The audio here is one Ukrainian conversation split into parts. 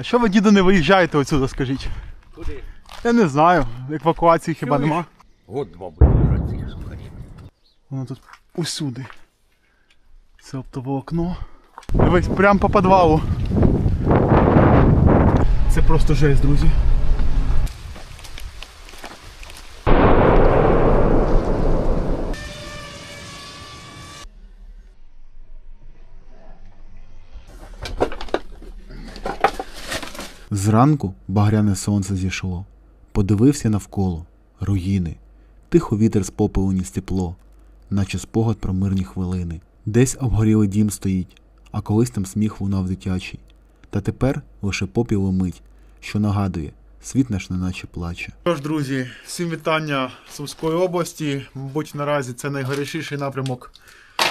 А що ви, діду, не виїжджаєте отсюди, скажіть? Куди? Я не знаю. Евакуації хіба Чуєш? нема. Год два буде лежать цих сухарів. Воно тут усюди. Це оптове окно. Дивись, прямо по підвалу. Це просто жесть, друзі. Зранку багряне сонце зійшло. Подивився навколо руїни. Тихо вітер з попелу ніс тепло, наче спогад про мирні хвилини. Десь обгорілий дім стоїть, а колись там сміх лунав дитячий. Та тепер лише попіл мить, що нагадує, світ наш неначе плаче. Що ж, друзі, всім вітання Сумської області. Мабуть, наразі це найгарячіший напрямок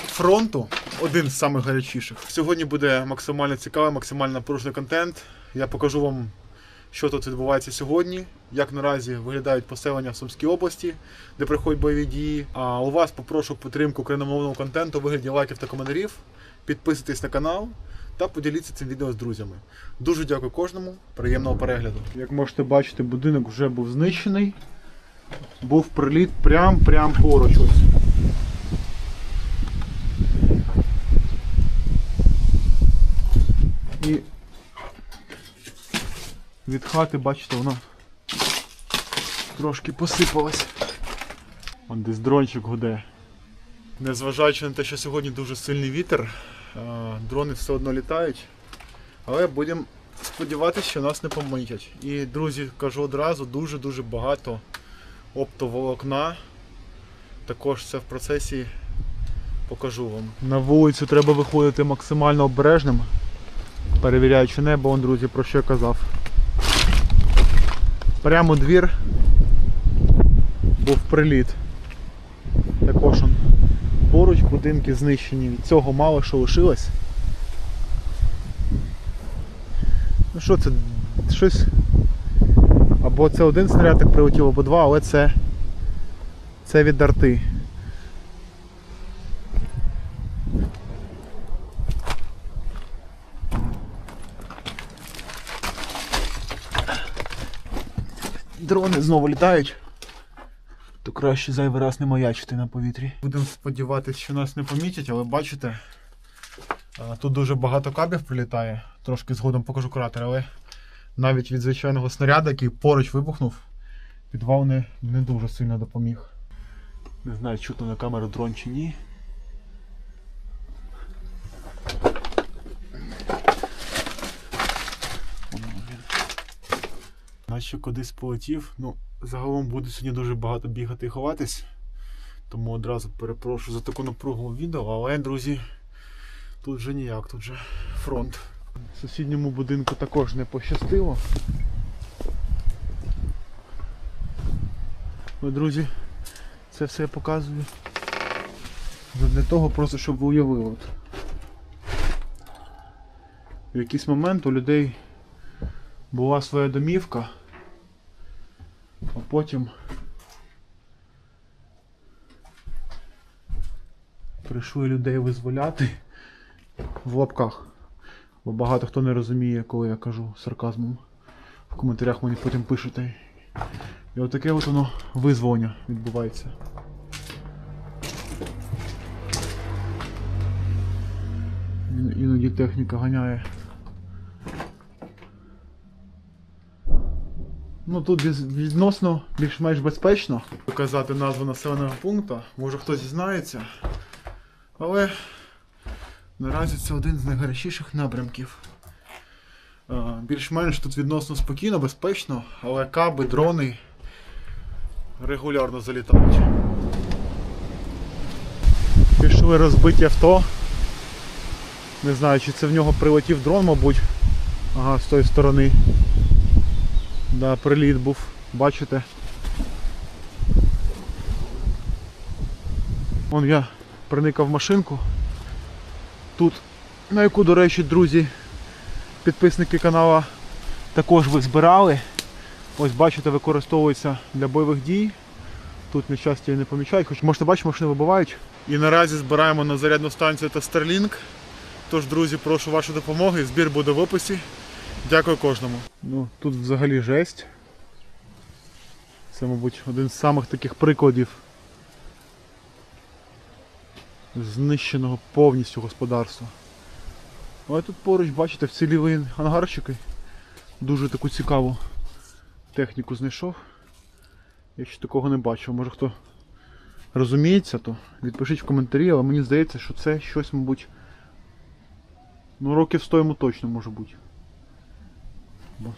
фронту, один з самих гарячіших. Сьогодні буде максимально цікавий, максимально напружений контент. Я покажу вам, що тут відбувається сьогодні, як наразі виглядають поселення в Сумській області, де проходять бойові дії. А у вас попрошу підтримку україномовного контенту вигляді лайків та коментарів. Підписуйтесь на канал та поділіться цим відео з друзями. Дуже дякую кожному. Приємного перегляду. Як можете бачити, будинок вже був знищений. Був приліт прям-прям поруч. Ось. І від хати, бачите, воно трошки посипалось. Вон десь дрончик гуде. Незважаючи на те, що сьогодні дуже сильний вітер, е, дрони все одно літають. Але будемо сподіватися, що нас не помітять. І, друзі, кажу одразу, дуже-дуже багато оптоволокна. Також це в процесі покажу вам. На вулицю треба виходити максимально обережним, перевіряючи небо, он, друзі, про що я казав. Прямо двір був приліт. Також он поруч будинки знищені. Від цього мало що лишилось. Ну що це? Щось. Або це один снаряд прилетів, або два, але це. Це від арти. Дрони знову літають. То краще зайвий раз не маячити на повітрі. Будемо сподіватися, що нас не помітять, але бачите, Тут дуже багато кабів прилітає. Трошки згодом покажу кратер, але навіть від звичайного снаряду, який поруч вибухнув, підвал не, не дуже сильно допоміг. Не знаю, чутно на камеру дрон чи ні. Воно, блін. Наче кудись полетів. Ну, загалом буду сьогодні дуже багато бігати і ховатись. Тому одразу перепрошую за таку напругу відео, але, друзі, Тут вже ніяк, тут же фронт. Сусідньому будинку також не пощастило. Ви, друзі, це все я показую. Для того просто, щоб ви уявили. В якийсь момент у людей була своя домівка, потім прийшли людей визволяти в лапках. Бо багато хто не розуміє, коли я кажу сарказмом. В коментарях мені потім пишете. І отаке от воно визволення відбувається. Іноді техніка ганяє. Ну тут відносно більш-менш безпечно. Показати назву населеного пункту, може хтось дізнається. Але Наразі це один з найгарячіших напрямків. Більш-менш тут відносно спокійно, безпечно, але каби, дрони регулярно залітають. Пішли розбиті авто. Не знаю, чи це в нього прилетів дрон, мабуть. Ага, з тої сторони. Да, приліт був, бачите. Вон я проникав в машинку. Тут, на яку, до речі, друзі, підписники канала також ви збирали. Ось бачите, використовується для бойових дій. Тут нещастя не помічають, хоч можете бачити, машини вибивають. І наразі збираємо на зарядну станцію та Starlink. Тож, друзі, прошу вашої допомоги. Збір буде в описі. Дякую кожному. Ну, тут взагалі жесть. Це, мабуть, один з самих таких прикладів знищеного повністю господарства. Але тут поруч, бачите, вціліли ангарчики. Дуже таку цікаву техніку знайшов. Я ще такого не бачив. Може хто розуміється, то відпишіть в коментарі, але мені здається, що це щось, мабуть, ну років 100 йому точно може бути. Бо-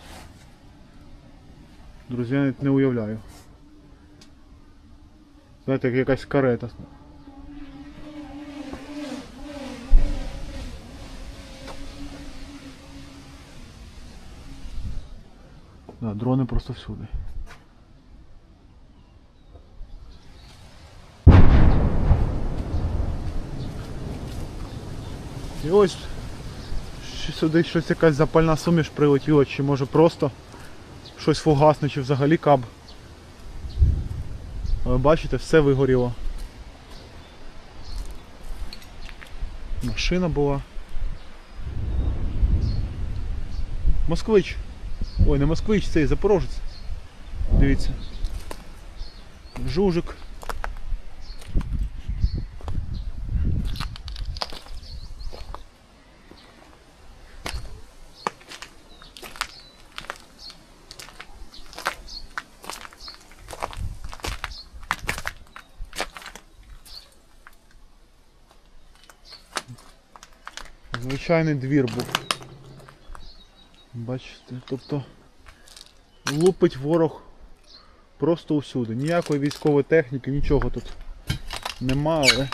Друзі, я навіть не уявляю. Знаєте, як якась карета. Да, дрони просто всюди. І ось ще сюди щось якась запальна суміш прилетіла, чи може просто щось фугасне, чи взагалі каб. Але бачите, все вигоріло. Машина була. Москвич. Ой, не москвич, цей запорожець. Дивіться. Жужик. Звичайний двір був. Бачите, тобто лупить ворог просто усюди. Ніякої військової техніки, нічого тут нема, але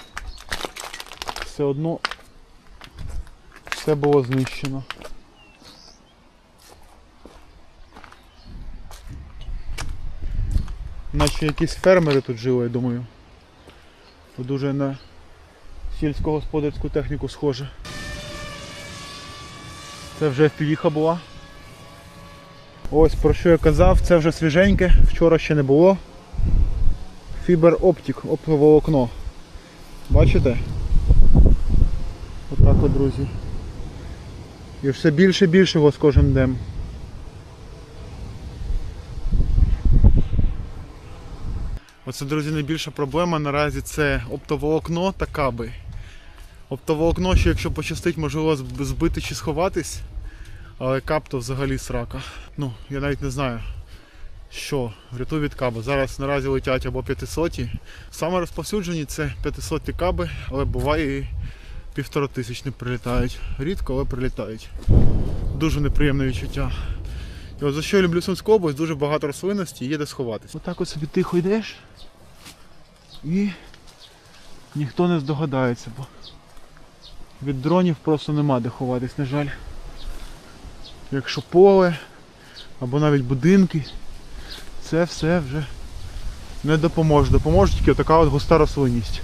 все одно все було знищено. Наче якісь фермери тут жили, я думаю. Дуже на сільськогосподарську техніку схоже. Це вже впівіха була. Ось про що я казав, це вже свіженьке, вчора ще не було. Фібер оптик, оптоволокно. Бачите? Отак от, друзі. І все більше і більше його з кожним днем. Оце, друзі, найбільша проблема наразі це оптоволокно та каби. Оптоволокно, що якщо пощастить, можливо зб- збити чи сховатись, але кап то взагалі срака. Ну, я навіть не знаю, що врятує від каби. Зараз наразі летять або 500. Саме розповсюджені це 500 каби, але буває і півтора тисячні прилітають. Рідко, але прилітають. Дуже неприємне відчуття. І от за що я люблю Сумську область, дуже багато рослинності, є де сховатись. Отак от собі тихо йдеш і ніхто не здогадається, бо від дронів просто нема де ховатись, на жаль. Якщо поле або навіть будинки, це все вже не допоможе. Допоможе тільки така от густа рослинність.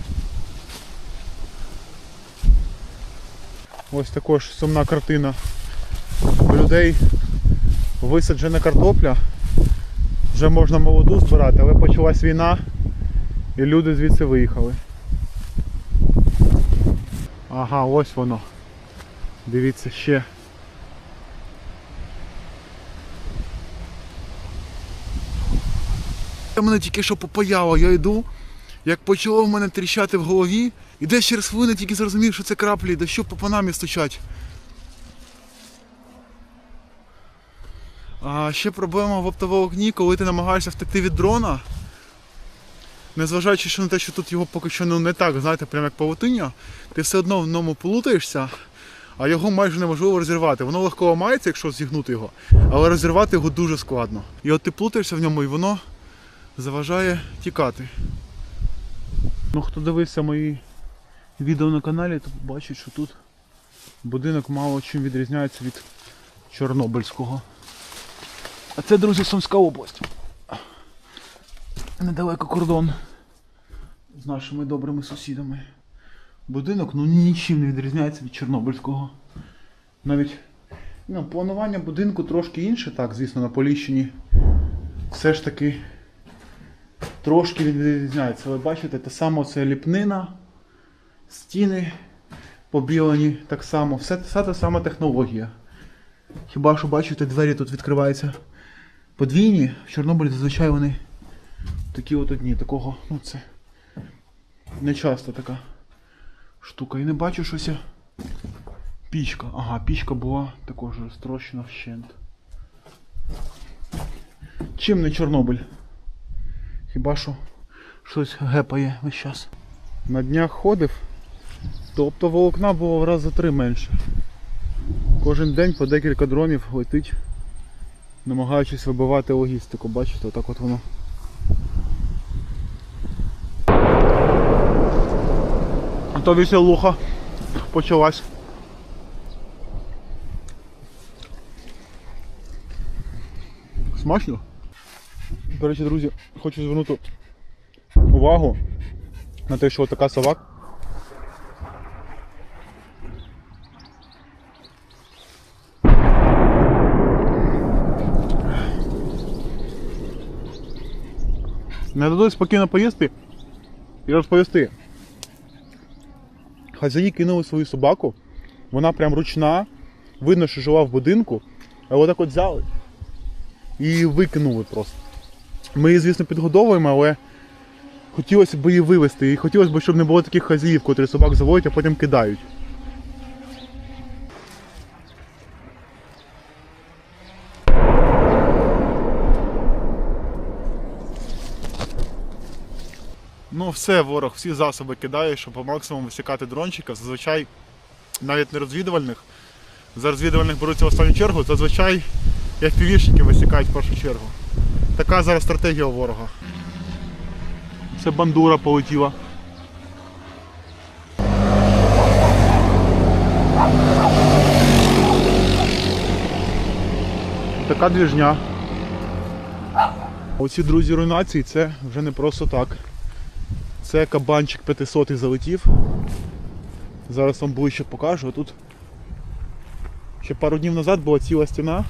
Ось також сумна картина. У людей висаджена картопля. Вже можна молоду збирати, але почалась війна і люди звідси виїхали. Ага, ось воно. Дивіться ще. Мене тільки що попаяло, я йду, як почало в мене тріщати в голові, і десь через хвилину тільки зрозумів, що це краплі, да що по панамі стучать. А ще проблема в оптоволокні, коли ти намагаєшся втекти від дрона. Незважаючи ще на те, що тут його поки що ну, не так, знаєте, прямо як павутиння, ти все одно в ньому плутаєшся, а його майже неможливо розірвати. Воно легко ламається, якщо зігнути його, але розірвати його дуже складно. І от ти плутаєшся в ньому і воно заважає тікати. Ну, хто дивився мої відео на каналі, то бачить, що тут будинок мало чим відрізняється від Чорнобильського. А це, друзі, Сумська область. Недалеко кордон з нашими добрими сусідами. Будинок ну нічим не відрізняється від Чорнобильського. Навіть ну, планування будинку трошки інше, так, звісно, на Поліщині. Все ж таки трошки відрізняється. Ви бачите, те саме це ліпнина, стіни побілені так само, все, вся та сама технологія. Хіба що бачите, двері тут відкриваються подвійні. В Чорнобилі зазвичай вони такі от одні. Такого, ну це не часто така штука. І не бачу щось. я. Пічка. Ага, пічка була також розтрощена вщент. Чим не Чорнобиль? Хіба що щось гепає весь час. На днях ходив, тобто волокна було в раз за три менше. Кожен день по декілька дронів летить, намагаючись вибивати логістику. Бачите, отак от воно. То веселуха почалась. Смачно? До речі, друзі, хочу звернути увагу на те, що така сова не дадуть спокійно поїсти і розповісти. Хазяї кинули свою собаку, вона прям ручна, видно, що жила в будинку, а отак от взяли і викинули просто. Ми її, звісно, підгодовуємо, але хотілося б її вивезти. І хотілося б, щоб не було таких хазяїв, котрі собак заводять, а потім кидають. Ну, все, ворог, всі засоби кидає, щоб по максимуму висікати дрончика. Зазвичай навіть не розвідувальних. За розвідувальних беруться в останню чергу, зазвичай FPV-шники висікають в першу чергу. Така зараз стратегія у ворога. Це бандура полетіла. Така двіжня. Оці друзі руйнації це вже не просто так. Це кабанчик 500 залетів. Зараз вам ближче покажу. Тут ще пару днів назад була ціла стіна.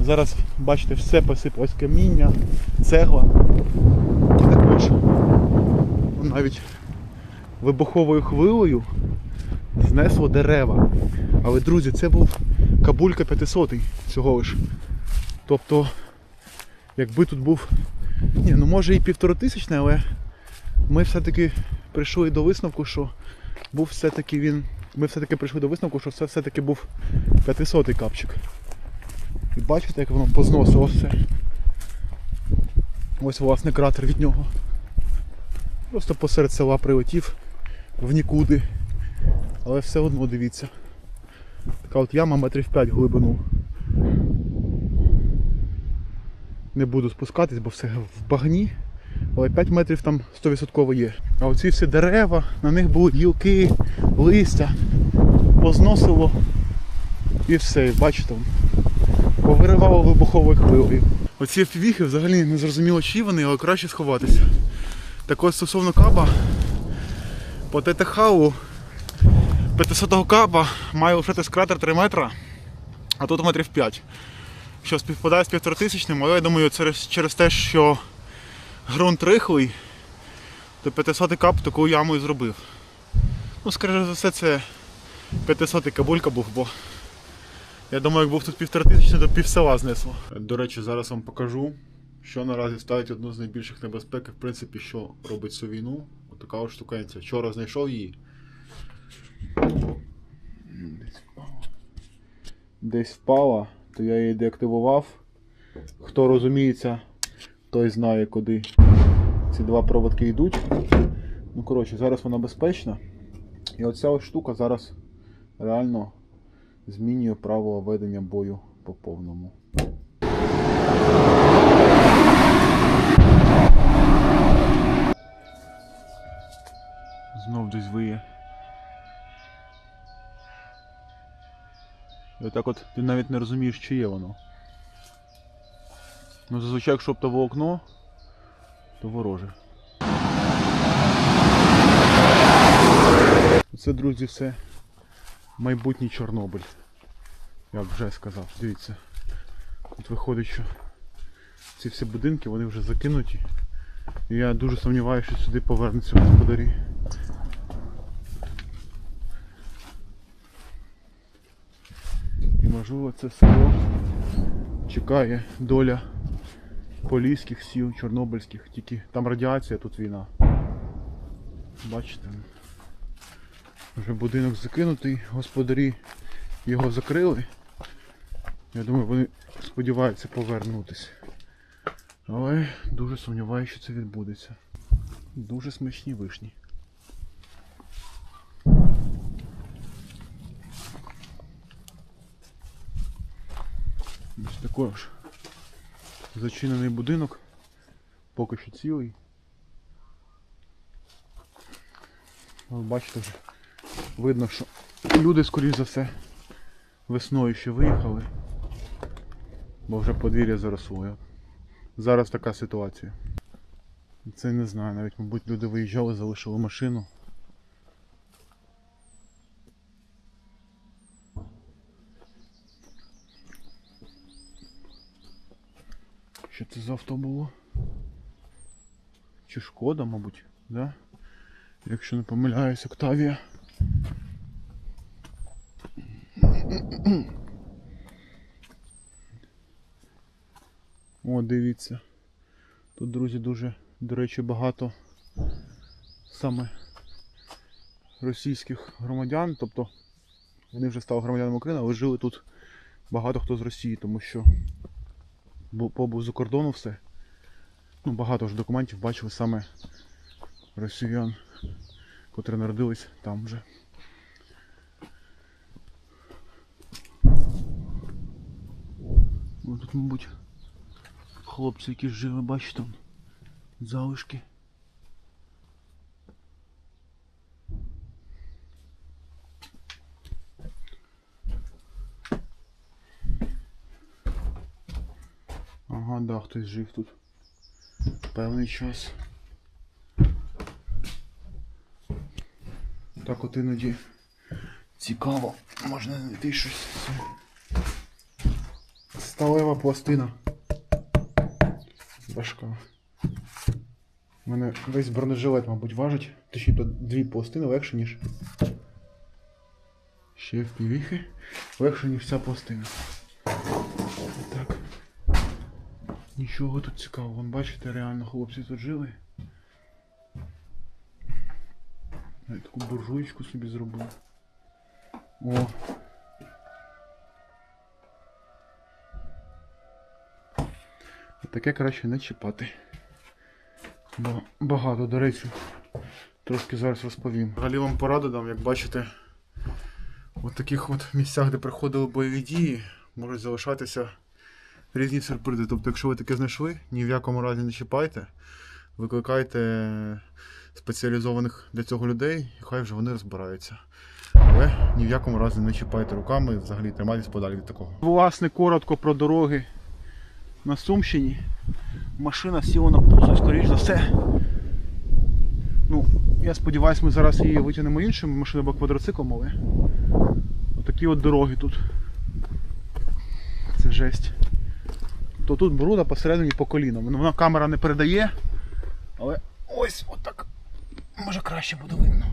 Зараз, бачите, все посипалось каміння, цегла. І також навіть вибуховою хвилею знесло дерева. Але, друзі, це був кабулька 500 цього лиш. Тобто, якби тут був, ні, ну може і півторатисячний, але ми все-таки прийшли до висновку, що був все-таки він. Ми все-таки прийшли до висновку, що це все-таки був 500 капчик. І бачите, як воно позносило все. Ось власне кратер від нього. Просто посеред села прилетів в нікуди. Але все одно дивіться. Така от яма метрів 5 глибину. Не буду спускатись, бо все в багні. Але 5 метрів там 100% є. А оці всі дерева, на них були гілки, листя, позносило і все, бачите, повиривало вибуховою хвилею. Оці впівіхи взагалі не зрозуміло, чиї вони, але краще сховатися. Так ось стосовно каба, по ТТХУ 500-го каба має лишитись кратер 3 метра, а тут метрів 5. Що співпадає з півторатисячним, але я думаю, через, через те, що ґрунт рихлий, то 500 кап таку яму і зробив. Ну, скоріше за все, це 500 кабулька був, бо я думаю, як був тут півтора тисячі, то пів села знесло. До речі, зараз вам покажу, що наразі ставить одну з найбільших небезпек, в принципі, що робить цю війну. Отака от штукенця. Вчора знайшов її. Десь впала, то я її деактивував. Хто розуміється, той знає, куди ці два проводки йдуть. Ну, коротше, зараз вона безпечна. І оця ось штука зараз реально змінює правила ведення бою по повному. Знов десь виє. І отак от ти навіть не розумієш, чиє воно. Ну, зазвичай, якщо б то волокно, то вороже. Це, друзі, все майбутній Чорнобиль. Я вже сказав. Дивіться. Тут виходить, що ці всі будинки вони вже закинуті. І я дуже сумніваюся, що сюди повернуться господарі. І Можливо, це село чекає доля поліських сіл, чорнобильських, тільки там радіація, тут війна. Бачите? Вже будинок закинутий, господарі його закрили. Я думаю, вони сподіваються повернутися. Але дуже сумніваюся, що це відбудеться. Дуже смачні вишні. Ось такий ж зачинений будинок, поки що цілий. Ви бачите вже, видно, що люди, скоріш за все, весною ще виїхали, бо вже подвір'я заросло. Зараз така ситуація. Це не знаю, навіть, мабуть, люди виїжджали, залишили машину. Що це за авто було? Чи шкода, мабуть, да? Якщо не помиляюсь, Октавія. О, дивіться. Тут, друзі, дуже, до речі, багато саме російських громадян, тобто вони вже стали громадянами України, але жили тут багато хто з Росії, тому що побув за кордону все. Ну, багато ж документів бачили саме росіян, котрі народились там вже. Ось тут, мабуть, хлопці, які жили, бачите, там залишки. Ага, да, хтось жив тут певний час. Так от іноді цікаво, можна знайти щось. Сталева пластина. Важка. У мене весь бронежилет, мабуть, важить. Точніше, то дві пластини легше, ніж. Ще в півіхи. Легше, ніж ця пластина. Так. Нічого тут цікавого. Вон бачите, реально хлопці тут жили. Я таку буржуйку собі зробив. О. Таке краще не чіпати. Бо багато, до речі, трошки зараз розповім. Взагалі вам пораду дам, як бачите, в таких от місцях, де приходили бойові дії, можуть залишатися різні сюрпризи. Тобто, якщо ви таке знайшли, ні в якому разі не чіпайте, викликайте спеціалізованих для цього людей, і хай вже вони розбираються. Але ні в якому разі не чіпайте руками, взагалі тримайтесь подалі від такого. Власне, коротко про дороги на Сумщині. Машина сіла на пузо, скоріш за все. Ну, я сподіваюся, ми зараз її витягнемо іншим машиною або квадроциклом, але отакі от дороги тут. Це жесть. То тут бруда посередині по коліна. Ну, Вона камера не передає, але ось отак. Може краще буде видно.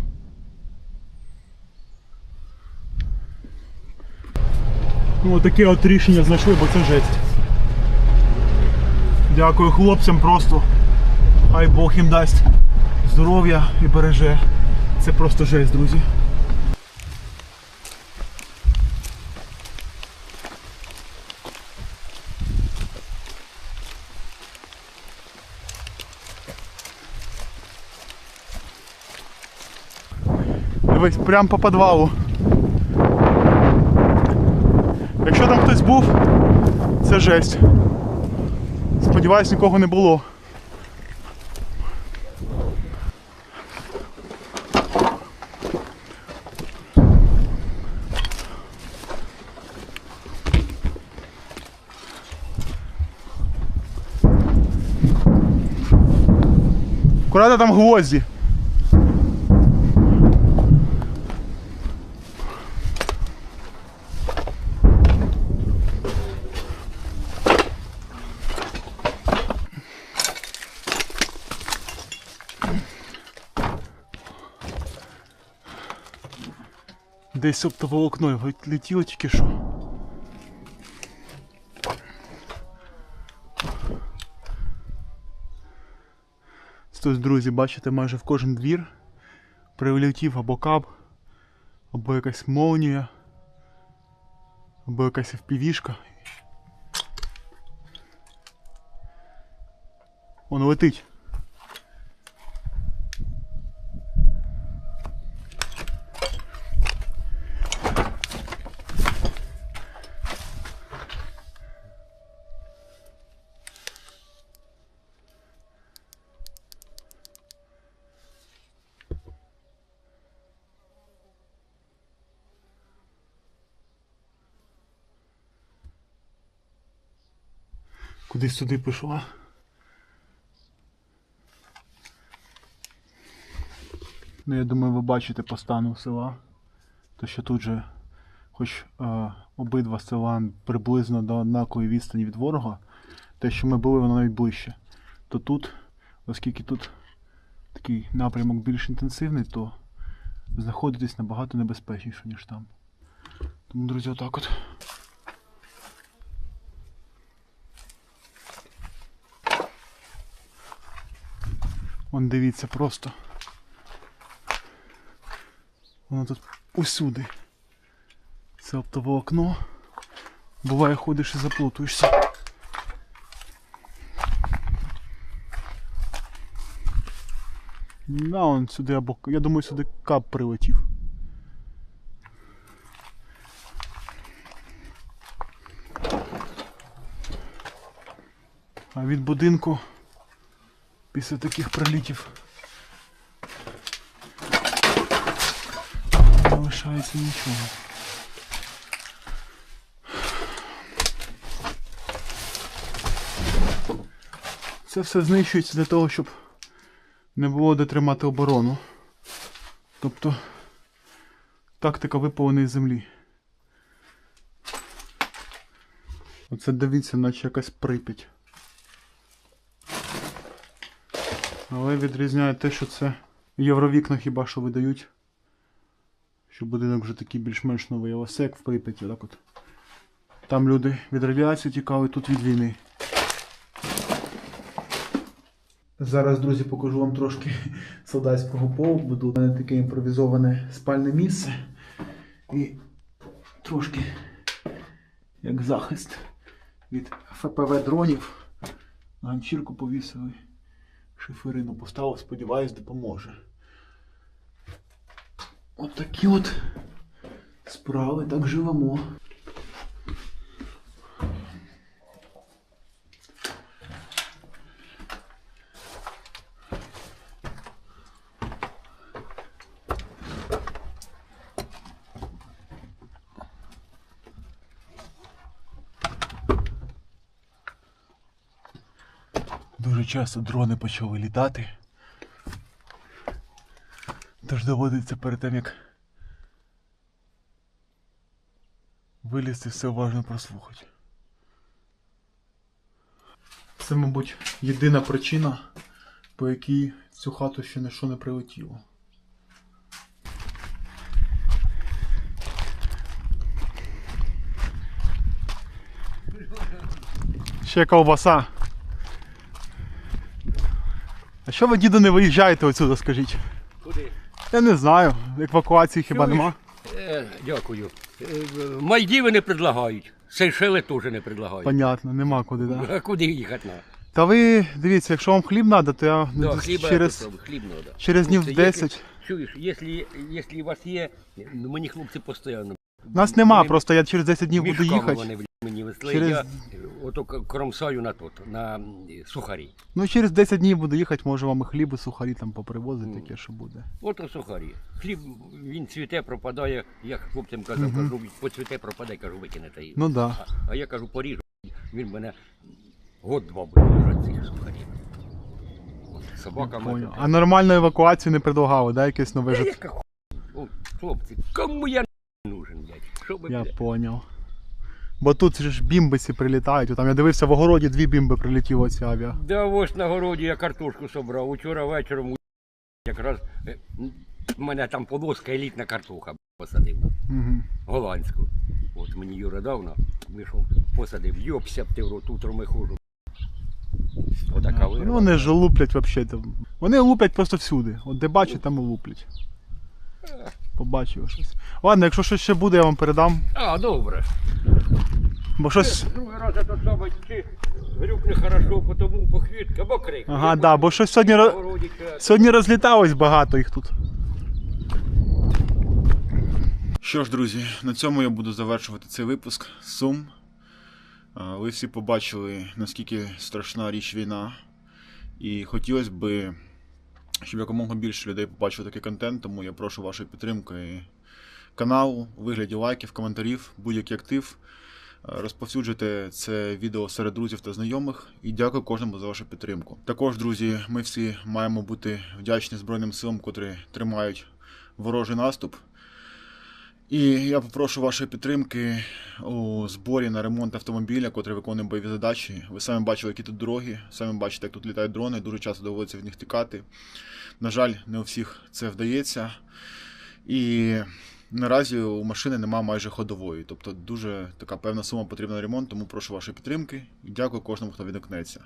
Ну, отаке от рішення знайшли, бо це жесть. Дякую хлопцям просто. Хай Бог їм дасть здоров'я і береже. Це просто жесть, друзі. Дивись, прям по підвалу. Якщо там хтось був, це жесть. Сподіваюсь, нікого не було. Куда там гвозді? десь об того окно летіло тільки що. Тут, друзі, бачите, майже в кожен двір прилетів або каб, або якась молнія, або якась впівішка. Он летить. Кудись сюди пішла. Ну, я думаю, ви бачите по стану села. То що тут же, хоч е, обидва села приблизно до однакової відстані від ворога, те, що ми були, воно навіть ближче. То тут, оскільки тут такий напрямок більш інтенсивний, то знаходитись набагато небезпечніше, ніж там. Тому, друзі, отак от. Вон дивіться просто. Воно тут усюди. Це оптоволокно. Буває ходиш і заплутуєшся. На, он сюди або. Я думаю, сюди кап прилетів. А від будинку після таких прилітів не лишається нічого. Це все знищується для того, щоб не було де тримати оборону. Тобто тактика випаленої землі. Оце дивіться, наче якась прип'ять. Але відрізняє те, що це євровікна хіба що видають. Що будинок вже такий більш-менш новий, але все як в Прип'яті, так от. Там люди від радіації тікали, тут від війни. Зараз, друзі, покажу вам трошки солдатського побуту. У мене таке імпровізоване спальне місце. І трошки як захист від ФПВ дронів. Ганчірку повісили. Шиферину поставив, сподіваюсь, допоможе. От такі от справи, так живемо. Дуже часто дрони почали літати. Тож доводиться перед тим, як вилізти, все уважно прослухати. Це, мабуть, єдина причина, по якій цю хату ще ніщо не прилетіло. Ще ковбаса. А що ви, діду, не виїжджаєте отсюди, скажіть? Куди? Я не знаю. Евакуації хіба Чуєш? нема? Е, дякую. Е, Мальдіви не предлагають. Сейшели теж не предлагають. Понятно, нема куди, да. А куди їхати на? Та ви дивіться, якщо вам хліб треба, то я Да, десь хліба через, хліб надо. через днів Хлопці, 10. якщо- Чуєш, якщо, якщо у вас є, ну мені хлопці постійно. Нас нема, просто я через 10 днів буду мішками їхати. Вони блін, мені. Через- Я ото кромсаю на тот, на сухарі. Ну через 10 днів буду їхати, може вам і хліб, і сухарі там попривозити, таке, що буде. Ото сухарі. Хліб він цвіте, пропадає, я хлопцям казав, кажу, поцвіте, пропадає, кажу, викинете її. Ну да. А, а я кажу, поріжу, він мене год-два буде лежати цих сухарів. Собака мене. А нормальну евакуацію не предлагали, да, якесь нове житло? хлопці, кому я не нужен, блядь? Що ви, Я блядь? поняв. Бо тут же ж бімби всі прилітають. Там я дивився в огороді дві бімби прилетіло ці авіа. Да ось на городі я картошку собрав. Учора вечором якраз е, м, в мене там полоска елітна картоха посадив. Угу. Голландську. От мені Юра дав на мішок посадив. Йопся б ти в рот, утром і хожу. Отака Ну, вони ж луплять взагалі. Вони луплять просто всюди. От де бачать, там і луплять. Побачив щось. Ладно, якщо щось ще буде, я вам передам. А, добре. Бо щось. Другий раз этот самий чи грюкне хорошо, потому похвітка, або крик. Ага, да, бо щось сьогодні, ро- Городі, сьогодні розліталось багато їх тут. Що ж, друзі, на цьому я буду завершувати цей випуск Сум. А, Ви всі побачили, наскільки страшна річ війна. І хотілося б, щоб якомога більше людей побачили такий контент, тому я прошу вашої підтримки каналу вигляді лайків, коментарів, будь-який актив. Розповсюджуйте це відео серед друзів та знайомих і дякую кожному за вашу підтримку. Також, друзі, ми всі маємо бути вдячні Збройним силам, котрі тримають ворожий наступ. І я попрошу вашої підтримки у зборі на ремонт автомобіля, котрий виконує бойові задачі. Ви самі бачили, які тут дороги, самі бачите, як тут літають дрони, дуже часто доводиться в них тікати. На жаль, не у всіх це вдається. І наразі у машини немає майже ходової. Тобто дуже така певна сума потрібна на ремонт, тому прошу вашої підтримки і дякую кожному, хто відгукнеться.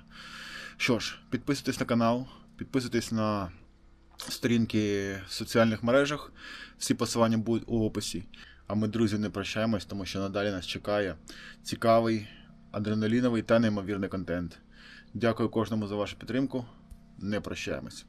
Що ж, підписуйтесь на канал, підписуйтесь на сторінки в соціальних мережах. Всі посилання будуть у описі. А ми, друзі, не прощаємось, тому що надалі нас чекає цікавий, адреналіновий та неймовірний контент. Дякую кожному за вашу підтримку. Не прощаємось.